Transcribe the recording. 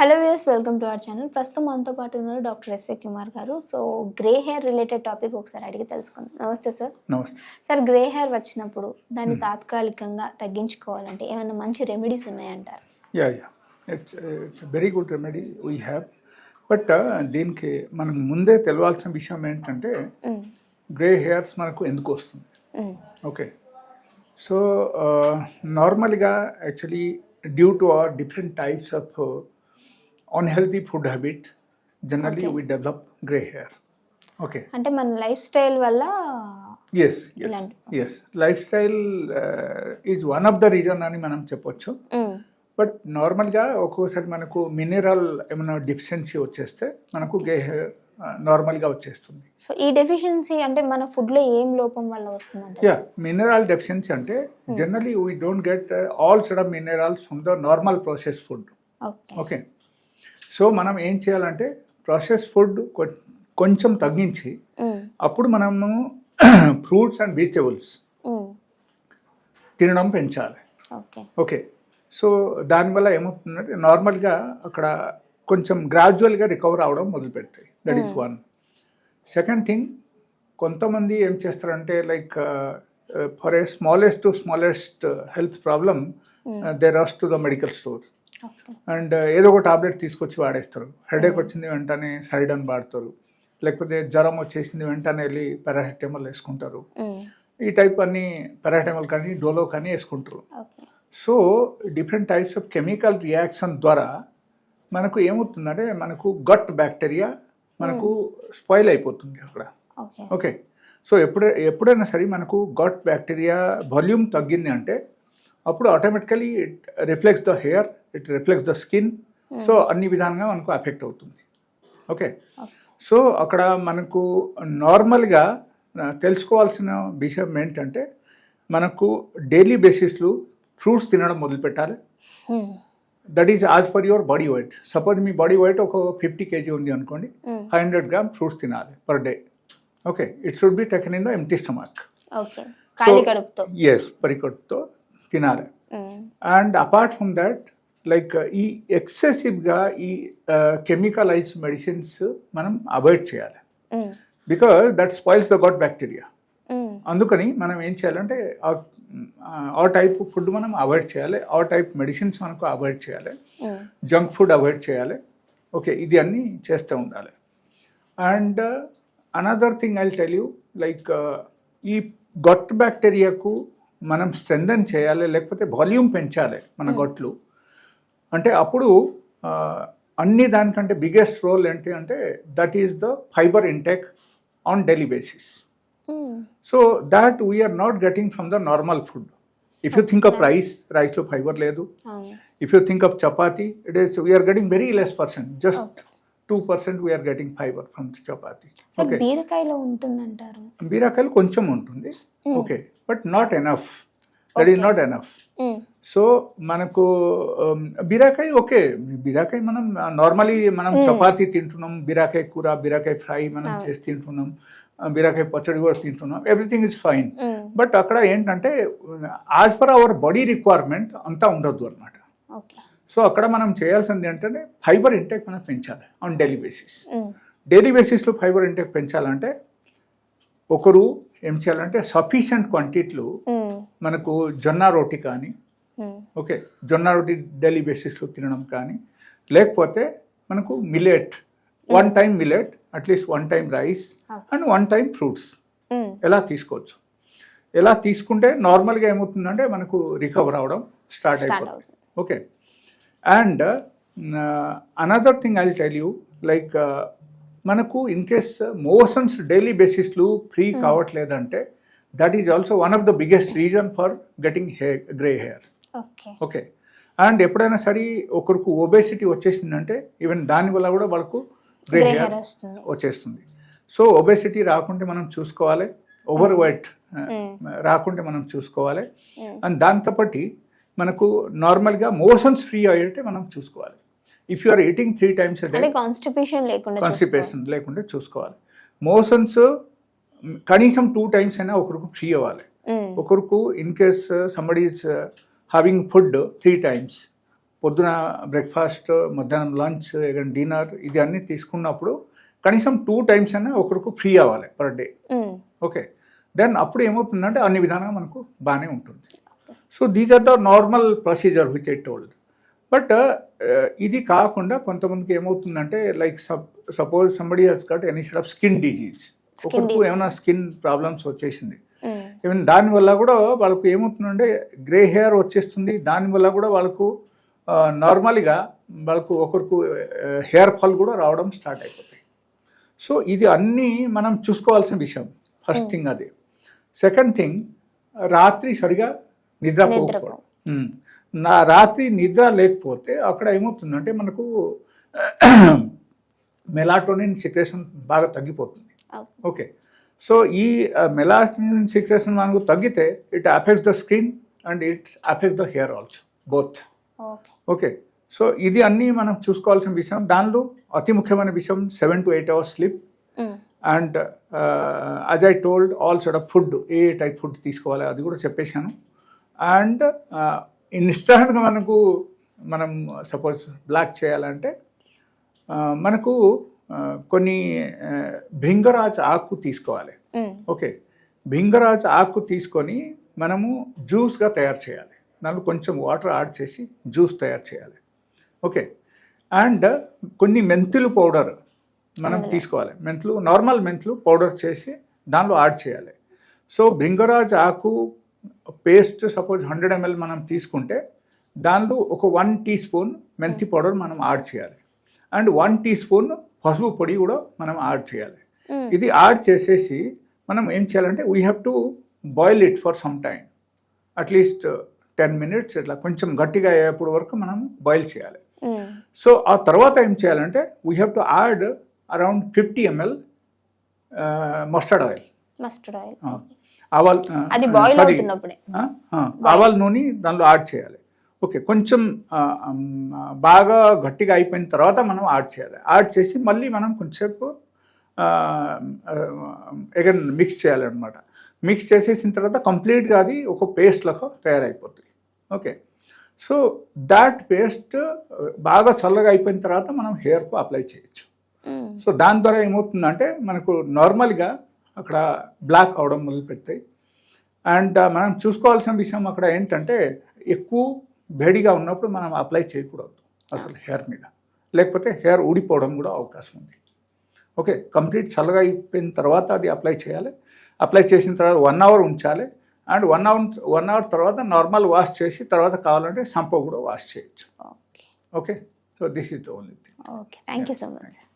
Hello views welcome to our channel ప్రస్తుతం మనతో పాటు ఉన్నారు డాక్టర్ ఎస్ఏ కుమార్ గారు. So grey hair related topic ఒకసారి అడిగి తెలుసుకుందాం. నమస్తే సార్ నమస్తే. సార్ గ్రే హెయిర్ వచ్చినప్పుడు దాన్ని తాత్కాలికంగా తగ్గించుకోవాలంటే ఏమైనా మంచి remedies ఉన్నాయంటారు? Yeah yeah it's it's very good remedy we have but దీనికి మనకు ముందే తెలవాల్సిన విషయం ఏంటంటే. గ్రే హెయిర్స్ మనకు ఎందుకు వస్తుంది. ఓకే సో నార్మల్గా actually due to our different types of unhealthy food habit generally we develop grey hair okay అంటే మన లైఫ్ స్టైల్ వల్ల ఎస్ ఇలాంటి yes lifestyle is one of the reason అని మనం చెప్పొచ్చు. బట్ నార్మల్గా ఒక్కోసారి మనకు మినరల్ ఏమైనా డిఫిషియన్సీ వచ్చేస్తే మనకు గే హెయిర్ నార్మల్గా వచ్చేస్తుంది. సో ఈ డెఫిషియన్సీ అంటే మన food లో ఏం లోపం వల్ల వస్తుందంట యా మినరల్ డెఫిషియన్సీ అంటే generally we don't get all sort of minerals from the normal process food okay okay so మనం ఏం చేయాలంటే ప్రాసెస్ ఫుడ్ కొంచెం తగ్గించి. అప్పుడు మనము ఫ్రూట్స్ అండ్ వెజిటబుల్స్. తినడం పెంచాలి. ఓకే. సో దానివల్ల ఏమవుతుందంటే నార్మల్గా అక్కడ కొంచెం గ్రాడ్యువల్గా రికవర్ అవడం మొదలు పెడతాయి. That is one second thing కొంతమంది ఏం చేస్తారంటే like for a smallest to smallest health problem they rush to the medical store and ఏదో ఒక టాబ్లెట్ తీసుకొచ్చి వాడేస్తారు. హెడేక్ వచ్చింది వెంటనే సైడన్ వాడతారు. లేకపోతే జ్వరం వచ్చేసింది వెంటనే వెళ్ళి పారాసిటమాల్ వేసుకుంటారు. మ్మ్. ఈ టైప్ అన్ని పారాసిటమాల్ కానీ డోలో కానీ వేసుకుంటారు. So different types of chemical reaction ద్వారా మనకు ఏమవుతుందంటే మనకు గట్ బ్యాక్టీరియా మనకు స్పాయిల్ అయిపోతుంది అక్కడ. ఓకే సో ఎప్పుడే ఎప్పుడైనా సరే మనకు గట్ బ్యాక్టీరియా వాల్యూమ్ తగ్గింది అంటే అప్పుడు automatically it reflects the hair it reflects the skin so అన్ని విధాలుగా మనకు అఫెక్ట్ అవుతుంది. ఓకే సో అక్కడ మనకు నార్మల్గా తెలుసుకోవాల్సిన విషయం ఏంటంటే మనకు డైలీ బేసిస్లో ఫ్రూట్స్ తినడం మొదలు పెట్టాలి. మ్మ్. That is as per your body weight suppose me body weight ఒక ఫిఫ్టీ కేజీ ఉంది అనుకోండి. ఫైవ్ హండ్రెడ్ గ్రామ్ ఫ్రూట్స్ తినాలి per day okay it should be taken in the empty stomach yes పరికొట్టుతో తినాలి. And apart from that like ఈ ఎక్సెసివ్గా ఈ chemicalise medicines మనం అవాయిడ్ చేయాలి. Because that spoils the gut bacteria. అందుకని మనం ఏం చేయాలంటే ఆ- టైప్ ఫుడ్ మనం అవాయిడ్ చేయాలి. ఆ టైప్ మెడిసిన్స్ మనకు అవాయిడ్ చేయాలి. జంక్ ఫుడ్ అవాయిడ్ చేయాలి. ఓకే ఇది అన్నీ చేస్తూ ఉండాలి. And another thing I tell you like ఈ గట్ బ్యాక్టీరియాకు మనం స్ట్రెంథన్ చేయాలి లేకపోతే వాల్యూమ్ పెంచాలి మన గొట్లు. అంటే అప్పుడు అన్ని దానికంటే బిగ్గెస్ట్ రోల్ ఏంటి అంటే that is the fibre intake on daily basis. So that we are not getting from the normal food if you think of rice రైస్లో ఫైబర్ లేదు. chapati, it is we are getting very less percent, just two percent we are getting fiber from the chapati. Sir Okay, బీరకాయలో ఉంటుందంటారు. బీరకాయలు కొంచెం ఉంటుంది. Okay but not enough that is not enough. So మనకు బీరకాయ okay బీరకాయ మనం normally మనం చపాతీ తింటున్నాం బీరకాయ కూర బీరకాయ ఫ్రై మనం చేసి తింటున్నాం బీరకాయ పచ్చడి కూడా తింటున్నాం ఎవ్రీథింగ్ ఇస్ ఫైన్. బట్ అక్కడ ఏంటంటే as per our body requirement అంతా ఉండొద్దు అనమాట సో అక్కడ మనం చేయాల్సింది ఏంటంటే ఫైబర్ ఇంటెక్ మనం పెంచాలి ఆన్ డైలీ బేసిస్. డైలీ బేసిస్లో ఫైబర్ ఇంటెక్ పెంచాలంటే ఒకరు ఏం చేయాలంటే సఫిషియంట్ క్వాంటిటీలో. మనకు జొన్న రోటి కానీ. ఓకే జొన్న రోటి డైలీ బేసిస్లో తినడం కానీ లేకపోతే మనకు millet one time millet at least one time rice and one time fruits. ఎలా తీసుకోవచ్చు? ఎలా తీసుకుంటే నార్మల్గా ఏమవుతుందంటే మనకు రికవర్ అవడం స్టార్ట్ అయిపోతుంది. Okay and another thing I tell you like మనకు ఇన్ కేస్ మోషన్స్ డైలీ బేసిస్లు free కావట్లేదంటే that is also one of the biggest reason for getting hair grey hair okay. And ఎప్పుడైనా సరే ఒకరికి ఒబేసిటీ వచ్చేసిందంటే even దానివల్ల కూడా వాళ్ళకు గ్రే హెయిర్ వచ్చేస్తుంది. సో ఒబేసిటీ రాకుంటే మనం చూసుకోవాలి. ఓవర్ వెయిట్ రాకుంటే మనం చూసుకోవాలి. అండ్ దాంతో పాటు మనకు నార్మల్గా మోషన్స్ ఫ్రీ అయ్యేటే మనం చూసుకోవాలి. If you are eating three times constipation లేకుండా కాన్స్టిపేషన్ లేకుండా చూసుకోవాలి. మోషన్స్ కనీసం టూ టైమ్స్ అయినా ఒకరికి ఫ్రీ అవ్వాలి. ఒకరికి in case somebody is having food three times పొద్దున బ్రేక్ఫాస్ట్ మధ్యాహ్నం లంచ్ డిన్నర్ ఇది అన్నీ తీసుకున్నప్పుడు కనీసం టూ టైమ్స్ అయినా ఒకరికి ఫ్రీ అవ్వాలి పర్ డే. ఓకే దెన్ అప్పుడు ఏమవుతుందంటే అన్ని విధాలుగా మనకు బాగానే ఉంటుంది. So these are the normal procedure which I told but ఇది కాకుండా కొంతమందికి ఏమవుతుందంటే like suppose somebody has got any sort of skin disease ఒకరికి. ఏమైనా స్కిన్ ప్రాబ్లమ్స్ వచ్చేసింది. ఈవెన్ దానివల్ల కూడా వాళ్ళకు ఏమవుతుందంటే గ్రే హెయిర్ వచ్చేస్తుంది. దానివల్ల కూడా వాళ్ళకు నార్మల్గా వాళ్ళకు ఒకరికి హెయిర్ ఫాల్ కూడా రావడం స్టార్ట్ అయిపోతాయి. సో ఇది అన్నీ మనం చూసుకోవాల్సిన విషయం. ఫస్ట్ థింగ్ అది. సెకండ్ థింగ్ రాత్రి సరిగా నిద్రపోకపోవడం నిద్రపో- ఉమ్. నా రాత్రి నిద్ర లేకపోతే అక్కడ ఏమవుతుందంటే మనకు మెలాటోనిన్ సిక్రేషన్ బాగా తగ్గిపోతుంది. ఓకే. సో ఈ మెలాటోనిన్ సిక్రేషన్ మనకు తగ్గితే it affects the skin and it affects the hair also both okay so ఇది అన్నీ మనం చూసుకోవాల్సిన విషయం. దానిలో అతి ముఖ్యమైన విషయం seven to eight hours sleep. And as I told all sort of food A type food తీసుకోవాలి అది కూడా చెప్పేశాను. అండ్ ఇన్స్టాంట్గా మనకు మనం సపోజ్ బ్లాక్ చేయాలంటే ఆ, మనకు కొన్ని భృంగరాజ్ ఆకు తీసుకోవాలి. ఓకే. భృంగరాజ్ ఆకు తీసుకొని మనము జ్యూస్గా తయారు చేయాలి. దాంట్లో కొంచెం వాటర్ యాడ్ చేసి జ్యూస్ తయారు చేయాలి. ఓకే. అండ్ కొన్ని మెంతులు పౌడర్ మనం తీసుకోవాలి. మెంతులు నార్మల్ మెంతులు పౌడర్ చేసి దానిలో యాడ్ చేయాలి. సో భృంగరాజ్ ఆకు పేస్ట్ సపోజ్ హండ్రెడ్ ఎంఎల్ మనం తీసుకుంటే దానిలో ఒక వన్ టీ స్పూన్ మెంతి పౌడర్ మనం యాడ్ చేయాలి. అండ్ వన్ టీ స్పూన్ పసుపు పొడి కూడా మనం యాడ్ చేయాలి. మ్మ్. ఇది యాడ్ చేసేసి మనం ఏం చేయాలంటే we have to boil it for some time at least ten minutes ఇట్లా కొంచెం గట్టిగా అయ్యేప్పుడు వరకు మనం బాయిల్ చేయాలి. సో ఆ తర్వాత ఏం చేయాలంటే we have to add around fifty ML mustard oil mustard oil ఆవాల్ అది బాయిల్ sorry, అవుతున్నప్పుడే. ఆ, ఆ, ఆవాల నూనె దానిలో యాడ్ చేయాలి. ఓకే కొంచెం బాగా గట్టిగా అయిపోయిన తర్వాత మనం యాడ్ చేయాలి. యాడ్ చేసి మళ్ళీ మనం కొంచెంసేపు ఎగన్ మిక్స్ చేయాలన్నమాట. మిక్స్ చేసేసిన తర్వాత కంప్లీట్గా అది ఒక పేస్ట్ లాగా తయారైపోతుంది ఓకే సో దాట్ పేస్ట్ బాగా చల్లగా అయిపోయిన తర్వాత మనం హెయిర్కు అప్లై చేయొచ్చు. మ్మ్. సో దాని ద్వారా ఏమవుతుందంటే మనకు నార్మల్గా అక్కడ బ్లాక్ అవడం మొదలు పెడతాయి అండ్ మనం చూసుకోవాల్సిన విషయం అక్కడ ఏంటంటే ఎక్కువ వేడిగా ఉన్నప్పుడు మనం అప్లై చేయకూడదు అసలు హెయిర్ మీద. లేకపోతే హెయిర్ ఊడిపోవడం కూడా అవకాశం ఉంది. ఓకే కంప్లీట్ చల్లగా అయిపోయిన తర్వాత అది అప్లై చేయాలి. అప్లై చేసిన తర్వాత వన్ అవర్ ఉంచాలి. And one hour one hour తర్వాత నార్మల్ వాష్ చేసి తర్వాత కావాలంటే సంపో కూడా వాష్ చేయొచ్చు. Okay so this is the only thing. Okay thank you so much sir